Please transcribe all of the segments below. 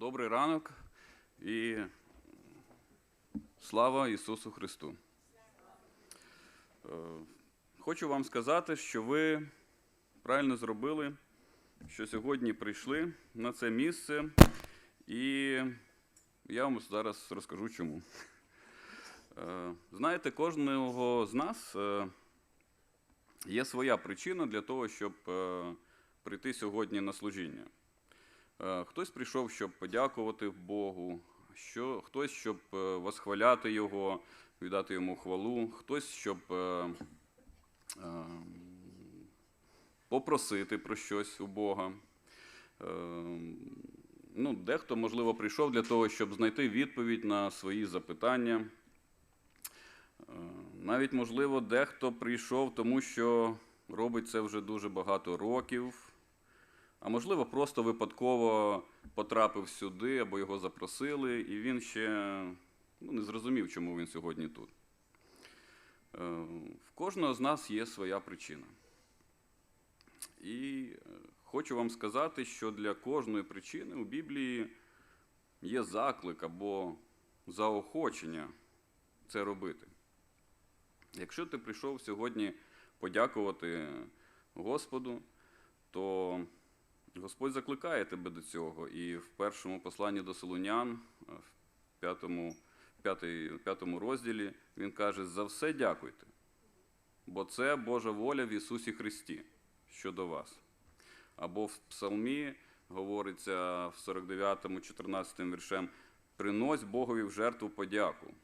Добрий ранок і слава Ісусу Христу. Е, Хочу вам сказати, що ви правильно зробили, що сьогодні прийшли на це місце, і я вам зараз розкажу чому. Е, Знаєте, кожного з нас е, є своя причина для того, щоб прийти сьогодні на служіння. Е, Хтось прийшов, щоб подякувати Богу, що, хтось, щоб е, восхваляти Його, віддати йому хвалу, хтось, щоб е, попросити про щось у Бога. Ну, дехто, можливо, прийшов для того, щоб знайти відповідь на свої запитання. Навіть, можливо, дехто прийшов, тому що робить це вже дуже багато років, а можливо, просто випадково потрапив сюди або його запросили, і він ще ну, не зрозумів, чому він сьогодні тут. Е, В кожного з нас є своя причина. І е, хочу вам сказати, що для кожної причини у Біблії є заклик або заохочення це робити. Якщо ти прийшов сьогодні подякувати Господу, то Господь закликає тебе до цього. І в першому посланні до Солунян, е, в п'ятому, п'ятому розділі, він каже: за все дякуйте, бо це Божа воля в Ісусі Христі щодо вас. Або в Псалмі говориться в 49-му, 14 віршем: принось Богові в жертву подяку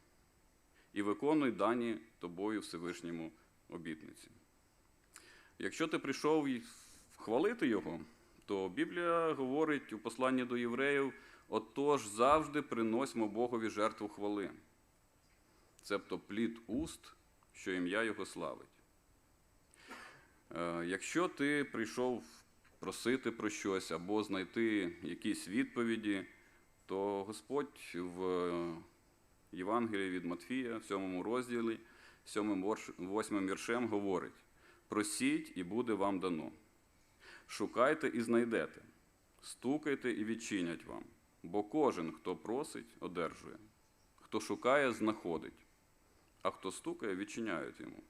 і виконуй дані тобою Всевишньому обітниці. Якщо ти прийшов хвалити Його, то Біблія говорить у посланні до євреїв: отож завжди приносимо Богові жертву хвали, цебто плід уст, що ім'я Його славить. Е, Якщо ти прийшов просити про щось або знайти якісь відповіді, то Господь в Євангелії від Матфія, в 7 розділі, 7-8 віршем говорить: просіть і буде вам дано. Шукайте і знайдете, стукайте і відчинять вам, бо кожен, хто просить, одержує, хто шукає, знаходить, а хто стукає, відчиняють йому.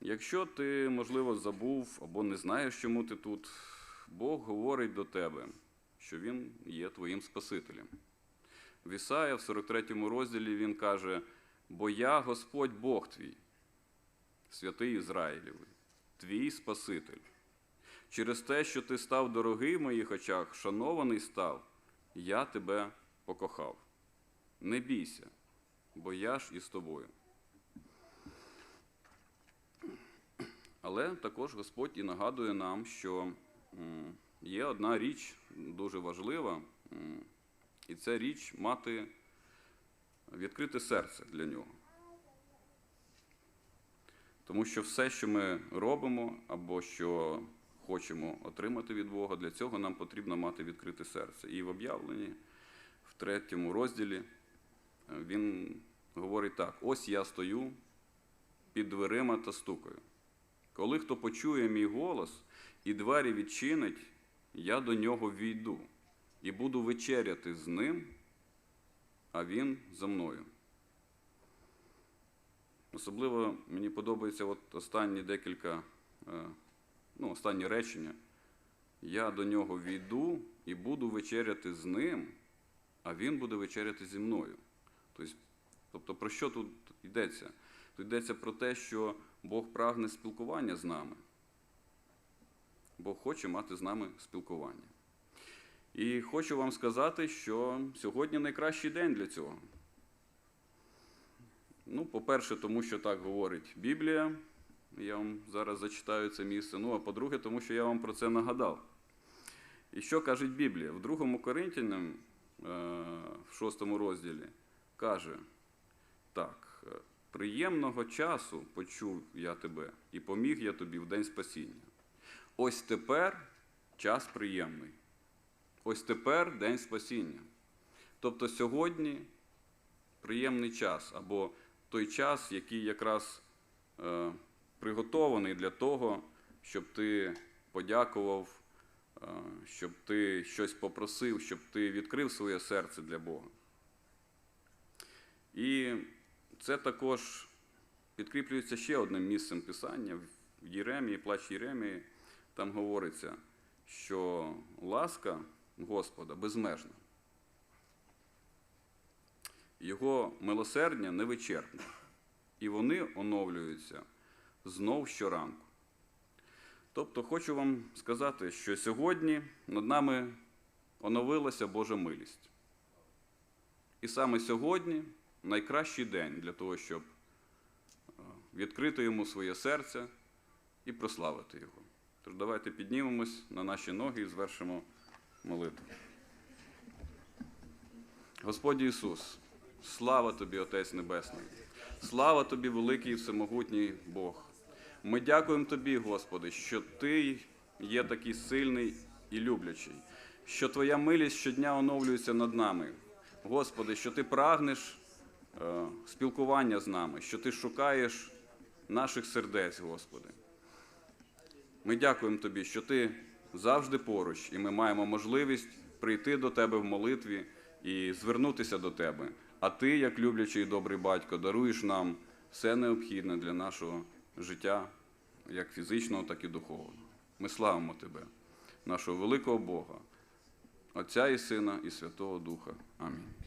Якщо ти, можливо, забув або не знаєш, чому ти тут, Бог говорить до тебе, що Він є твоїм Спасителем. В Ісая, в 43 розділі, він каже: Бо я Господь Бог твій, святий Ізраїлєвий, твій Спаситель. Через те, що ти став дорогий в моїх очах, шанований став, я тебе покохав. Не бійся, бо я ж із тобою. Але також Господь і нагадує нам, що є одна річ дуже важлива, і це річ мати відкрите серце для нього. Тому що все, що ми робимо, або що хочемо отримати від Бога, для цього нам потрібно мати відкрите серце. І в об'явленні, в третьому розділі, е, він говорить так: ось я стою під дверима та стукаю. Коли хто почує мій голос і двері відчинить, я до нього війду і буду вечеряти з ним, а він за мною. Особливо мені подобається от останні декілька, е, ну, останні речення. Я до нього війду і буду вечеряти з ним, а він буде вечеряти зі мною. Тобто, тобто про що тут йдеться? Тут йдеться про те, що Бог прагне спілкування з нами. Бог хоче мати з нами спілкування. І хочу вам сказати, що сьогодні найкращий день для цього. Ну, по-перше, тому що так говорить Біблія. Я вам зараз зачитаю це місце. Ну, а по-друге, тому що я вам про це нагадав. І що каже Біблія? В 2 Коринтянам, е, в 6 розділі, каже так. е, Приємного часу почув я тебе і поміг я тобі в день спасіння. Ось тепер час приємний. Ось тепер день спасіння. Тобто сьогодні приємний час, або той час, який якраз е, приготований для того, щоб ти подякував е, щоб ти щось попросив, щоб ти відкрив своє серце для Бога. І це також підкріплюється ще одним місцем Писання в Єремії, плач Єремії. Там говориться, що ласка Господа безмежна. Його милосердя невичерпне, і вони оновлюються знов щоранку. Тобто хочу вам сказати, що сьогодні над нами оновилася Божа милість. І саме сьогодні найкращий день для того, щоб е, відкрити йому своє серце і прославити його. Тож давайте піднімемось на наші ноги і звершимо молитву. Господь Ісус, слава Тобі, Отець Небесний, слава Тобі, великий і всемогутній Бог. Ми дякуємо Тобі, Господи, що Ти є такий сильний і люблячий, що Твоя милість щодня оновлюється над нами. Господи, що Ти прагнеш е, спілкування з нами, що Ти шукаєш наших сердець, Господи. Ми дякуємо Тобі, що Ти завжди поруч, і ми маємо можливість прийти до Тебе в молитві і звернутися до Тебе. А Ти, як люблячий і добрий батько, даруєш нам все необхідне для нашого життя, як фізичного, так і духовного. Ми славимо Тебе, нашого великого Бога, Отця і Сина і Святого Духа. Амінь.